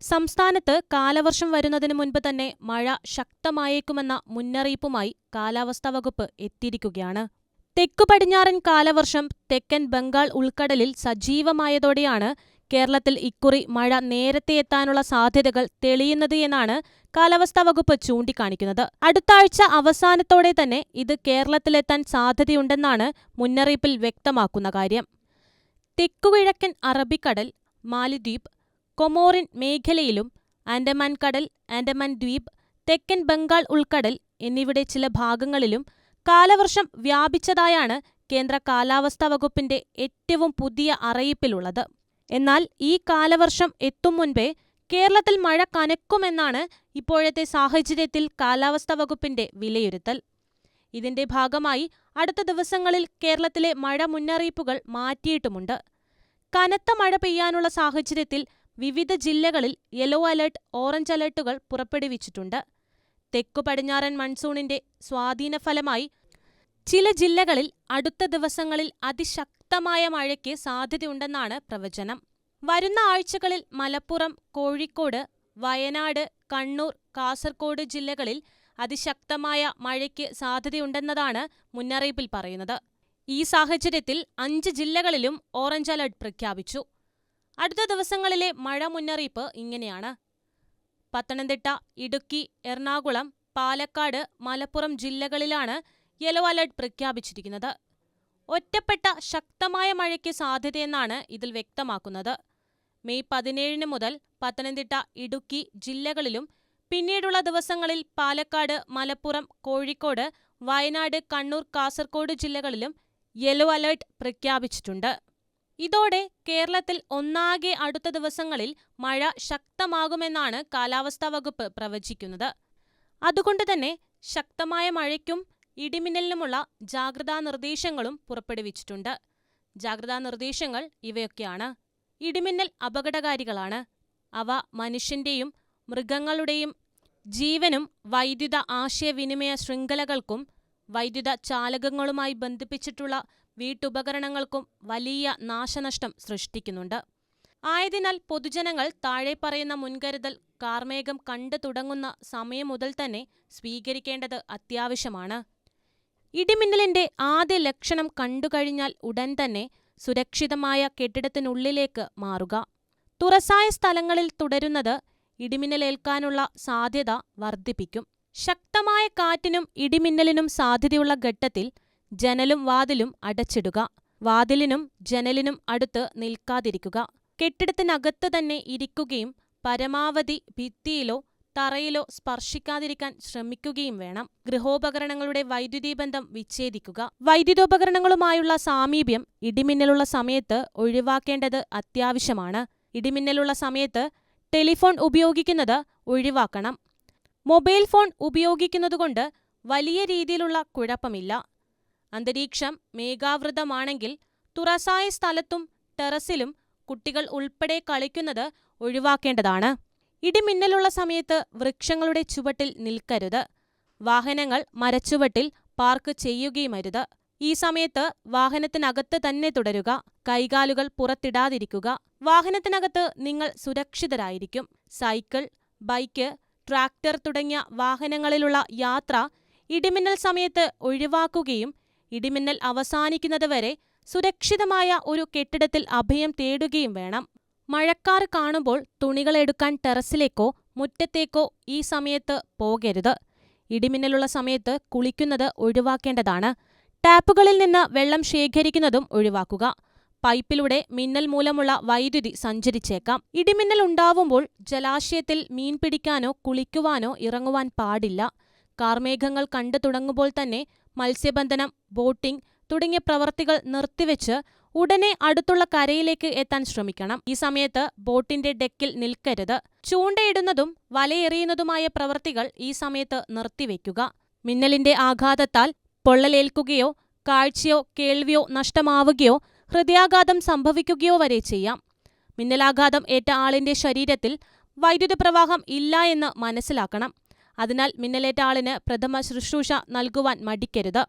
സംസ്ഥാനത്ത് കാലവർഷം വരുന്നതിന് മുൻപ് തന്നെ മഴ ശക്തമായേക്കുമെന്ന മുന്നറിയിപ്പുമായി കാലാവസ്ഥാ വകുപ്പ് എത്തിയിരിക്കുകയാണ്. തെക്കു പടിഞ്ഞാറൻ കാലവർഷം തെക്കൻ ബംഗാൾ ഉൾക്കടലിൽ സജീവമായതോടെയാണ് കേരളത്തിൽ ഇക്കുറി മഴ നേരത്തെ എത്താനുള്ള സാധ്യതകൾ തെളിയുന്നത് എന്നാണ് കാലാവസ്ഥാ വകുപ്പ് ചൂണ്ടിക്കാണിക്കുന്നത്. അടുത്ത ആഴ്ച അവസാനത്തോടെ തന്നെ ഇത് കേരളത്തിലെത്താൻ സാധ്യതയുണ്ടെന്നാണ് മുന്നറിയിപ്പിൽ വ്യക്തമാക്കുന്ന കാര്യം. തെക്കുകിഴക്കൻ അറബിക്കടൽ മാലിദ്വീപ് കൊമോറിൻ മേഖലയിലും ആൻഡമാൻ കടൽ ആൻഡമാൻ ദ്വീപ് തെക്കൻ ബംഗാൾ ഉൾക്കടൽ എന്നിവിടെ ചില ഭാഗങ്ങളിലും കാലവർഷം വ്യാപിച്ചതായാണ് കേന്ദ്ര കാലാവസ്ഥാ വകുപ്പിന്റെ ഏറ്റവും പുതിയ അറിയിപ്പിലുള്ളത്. എന്നാൽ ഈ കാലവർഷം എത്തും മുൻപേ കേരളത്തിൽ മഴ കനക്കുമെന്നാണ് ഇപ്പോഴത്തെ സാഹചര്യത്തിൽ കാലാവസ്ഥാ വകുപ്പിന്റെ വിലയിരുത്തൽ. ഇതിന്റെ ഭാഗമായി അടുത്ത ദിവസങ്ങളിൽ കേരളത്തിലെ മഴ മുന്നറിയിപ്പുകൾ മാറ്റിയിട്ടുമുണ്ട്. കനത്ത മഴ പെയ്യാനുള്ള സാഹചര്യത്തിൽ വിവിധ ജില്ലകളിൽ യെല്ലോ അലർട്ട് ഓറഞ്ച് അലർട്ടുകൾ പുറപ്പെടുവിച്ചിട്ടുണ്ട്. തെക്കു പടിഞ്ഞാറൻ മൺസൂണിന്റെ സ്വാധീനഫലമായി ചില ജില്ലകളിൽ അടുത്ത ദിവസങ്ങളിൽ അതിശക്തമായ മഴയ്ക്ക് സാധ്യതയുണ്ടെന്നാണ് പ്രവചനം. വരുന്ന ആഴ്ചകളിൽ മലപ്പുറം കോഴിക്കോട് വയനാട് കണ്ണൂർ കാസർഗോഡ് ജില്ലകളിൽ അതിശക്തമായ മഴയ്ക്ക് സാധ്യതയുണ്ടെന്നതാണ് മുന്നറിയിപ്പിൽ പറയുന്നത്. ഈ സാഹചര്യത്തിൽ അഞ്ച് ജില്ലകളിലും ഓറഞ്ച് അലർട്ട് പ്രഖ്യാപിച്ചു. അടുത്ത ദിവസങ്ങളിലെ മഴ മുന്നറിയിപ്പ് ഇങ്ങനെയാണ്. പത്തനംതിട്ട ഇടുക്കി എറണാകുളം പാലക്കാട് മലപ്പുറം ജില്ലകളിലാണ് യെല്ലോ അലർട്ട് പ്രഖ്യാപിച്ചിരിക്കുന്നത്. ഒറ്റപ്പെട്ട ശക്തമായ മഴയ്ക്ക് സാധ്യതയെന്നാണ് ഇതിൽ വ്യക്തമാക്കുന്നത്. മെയ് പതിനേഴിന് മുതൽ പത്തനംതിട്ട ഇടുക്കി ജില്ലകളിലും പിന്നീടുള്ള ദിവസങ്ങളിൽ പാലക്കാട് മലപ്പുറം കോഴിക്കോട് വയനാട് കണ്ണൂർ കാസർഗോഡ് ജില്ലകളിലും യെല്ലോ അലർട്ട് പ്രഖ്യാപിച്ചിട്ടുണ്ട്. ഇതോടെ കേരളത്തിൽ ഒന്നാകെ അടുത്ത ദിവസങ്ങളിൽ മഴ ശക്തമാകുമെന്നാണ് കാലാവസ്ഥാ വകുപ്പ് പ്രവചിക്കുന്നത്. അതുകൊണ്ട് തന്നെ ശക്തമായ മഴയ്ക്കും ഇടിമിന്നലിനുമുള്ള ജാഗ്രതാ നിർദ്ദേശങ്ങളും പുറപ്പെടുവിച്ചിട്ടുണ്ട്. ജാഗ്രതാ നിർദ്ദേശങ്ങൾ ഇവയൊക്കെയാണ്. ഇടിമിന്നൽ അപകടകാരികളാണ്. അവ മനുഷ്യന്റെയും മൃഗങ്ങളുടെയും ജീവനും വൈദ്യുത ആശയവിനിമയ ശൃംഖലകൾക്കും വൈദ്യുത ചാലകങ്ങളുമായി ബന്ധിപ്പിച്ചിട്ടുള്ള വീട്ടുപകരണങ്ങൾക്കും വലിയ നാശനഷ്ടം സൃഷ്ടിക്കുന്നുണ്ട്. ആയതിനാൽ പൊതുജനങ്ങൾ താഴെ പറയുന്ന മുൻകരുതൽ കാർമേഘം കണ്ടു തുടങ്ങുന്ന സമയം മുതൽ തന്നെ സ്വീകരിക്കേണ്ടത് അത്യാവശ്യമാണ്. ഇടിമിന്നലിന്റെ ആദ്യ ലക്ഷണം കണ്ടുകഴിഞ്ഞാൽ ഉടൻ തന്നെ സുരക്ഷിതമായ കെട്ടിടത്തിനുള്ളിലേക്ക് മാറുക. തുറസായ സ്ഥലങ്ങളിൽ തുടരുന്നത് ഇടിമിന്നലേൽക്കാനുള്ള സാധ്യത വർദ്ധിപ്പിക്കും. ശക്തമായ കാറ്റിനും ഇടിമിന്നലിനും സാധ്യതയുള്ള ഘട്ടത്തിൽ ജനലും വാതിലും അടച്ചിടുക. വാതിലിനും ജനലിനും അടുത്ത് നിൽക്കാതിരിക്കുക. കെട്ടിടത്തിനകത്ത് തന്നെ ഇരിക്കുകയും പരമാവധി ഭിത്തിയിലോ തറയിലോ സ്പർശിക്കാതിരിക്കാൻ ശ്രമിക്കുകയും വേണം. ഗൃഹോപകരണങ്ങളുടെ വൈദ്യുതി ബന്ധം വിച്ഛേദിക്കുക. വൈദ്യുതോപകരണങ്ങളുമായുള്ള സാമീപ്യം ഇടിമിന്നലുള്ള സമയത്ത് ഒഴിവാക്കേണ്ടത് അത്യാവശ്യമാണ്. ഇടിമിന്നലുള്ള സമയത്ത് ടെലിഫോൺ ഉപയോഗിക്കുന്നത് ഒഴിവാക്കണം. മൊബൈൽ ഫോൺ ഉപയോഗിക്കുന്നതുകൊണ്ട് വലിയ രീതിയിലുള്ള കുഴപ്പമില്ല. അന്തരീക്ഷം മേഘാവൃതമാണെങ്കിൽ തുറസായ സ്ഥലത്തും ടെറസിലും കുട്ടികൾ ഉൾപ്പെടെ കളിക്കുന്നത് ഒഴിവാക്കേണ്ടതാണ്. ഇടിമിന്നലുള്ള സമയത്ത് വൃക്ഷങ്ങളുടെ ചുവട്ടിൽ നിൽക്കരുത്. വാഹനങ്ങൾ മരച്ചുവട്ടിൽ പാർക്ക് ചെയ്യുകയും ചെയ്യുകയുമരുത് ഈ സമയത്ത് വാഹനത്തിനകത്ത് തന്നെ തുടരുക. കൈകാലുകൾ പുറത്തിടാതിരിക്കുക. വാഹനത്തിനകത്ത് നിങ്ങൾ സുരക്ഷിതരായിരിക്കും. സൈക്കിൾ ബൈക്ക് ട്രാക്ടർ തുടങ്ങിയ വാഹനങ്ങളിലുള്ള യാത്ര ഇടിമിന്നൽ സമയത്ത് ഒഴിവാക്കുകയും ഇടിമിന്നൽ അവസാനിക്കുന്നതുവരെ സുരക്ഷിതമായ ഒരു കെട്ടിടത്തിൽ അഭയം തേടുകയും വേണം. മഴക്കാർ കാണുമ്പോൾ തുണികളെടുക്കാൻ ടെറസിലേക്കോ മുറ്റത്തേക്കോ ഈ സമയത്ത് പോകരുത്. ഇടിമിന്നലുള്ള സമയത്ത് കുളിക്കുന്നത് ഒഴിവാക്കേണ്ടതാണ്. ടാപ്പുകളിൽ നിന്ന് വെള്ളം ശേഖരിക്കുന്നതും ഒഴിവാക്കുക. പൈപ്പിലൂടെ മിന്നൽ മൂലമുള്ള വൈദ്യുതി സഞ്ചരിച്ചേക്കാം. ഇടിമിന്നൽ ഉണ്ടാവുമ്പോൾ ജലാശയത്തിൽ മീൻ പിടിക്കാനോ കുളിക്കുവാനോ ഇറങ്ങുവാൻ പാടില്ല. കാർമേഘങ്ങൾ കണ്ടു തുടങ്ങുമ്പോൾ തന്നെ മത്സ്യബന്ധനം ബോട്ടിംഗ് തുടങ്ങിയ പ്രവർത്തികൾ നിർത്തിവെച്ച് ഉടനെ അടുത്തുള്ള കരയിലേക്ക് എത്താൻ ശ്രമിക്കണം. ഈ സമയത്ത് ബോട്ടിന്റെ ഡെക്കിൽ നിൽക്കരുത്. ചൂണ്ടയിടുന്നതും വലയെറിയുന്നതുമായ പ്രവർത്തികൾ ഈ സമയത്ത് നിർത്തിവെക്കുക. മിന്നലിന്റെ ആഘാതത്താൽ പൊള്ളലേൽക്കുകയോ കാഴ്ചയോ കേൾവിയോ നഷ്ടമാവുകയോ ഹൃദയാഘാതം സംഭവിക്കുകയോ വരെ ചെയ്യാം. മിന്നലാഘാതം ഏറ്റ ആളിന്റെ ശരീരത്തിൽ വൈദ്യുത പ്രവാഹം ഇല്ല എന്ന് മനസ്സിലാക്കണം. അതിനാൽ മിന്നലേറ്റ ആളിന് പ്രഥമ ശുശ്രൂഷ നൽകുവാൻ മടിക്കരുത്.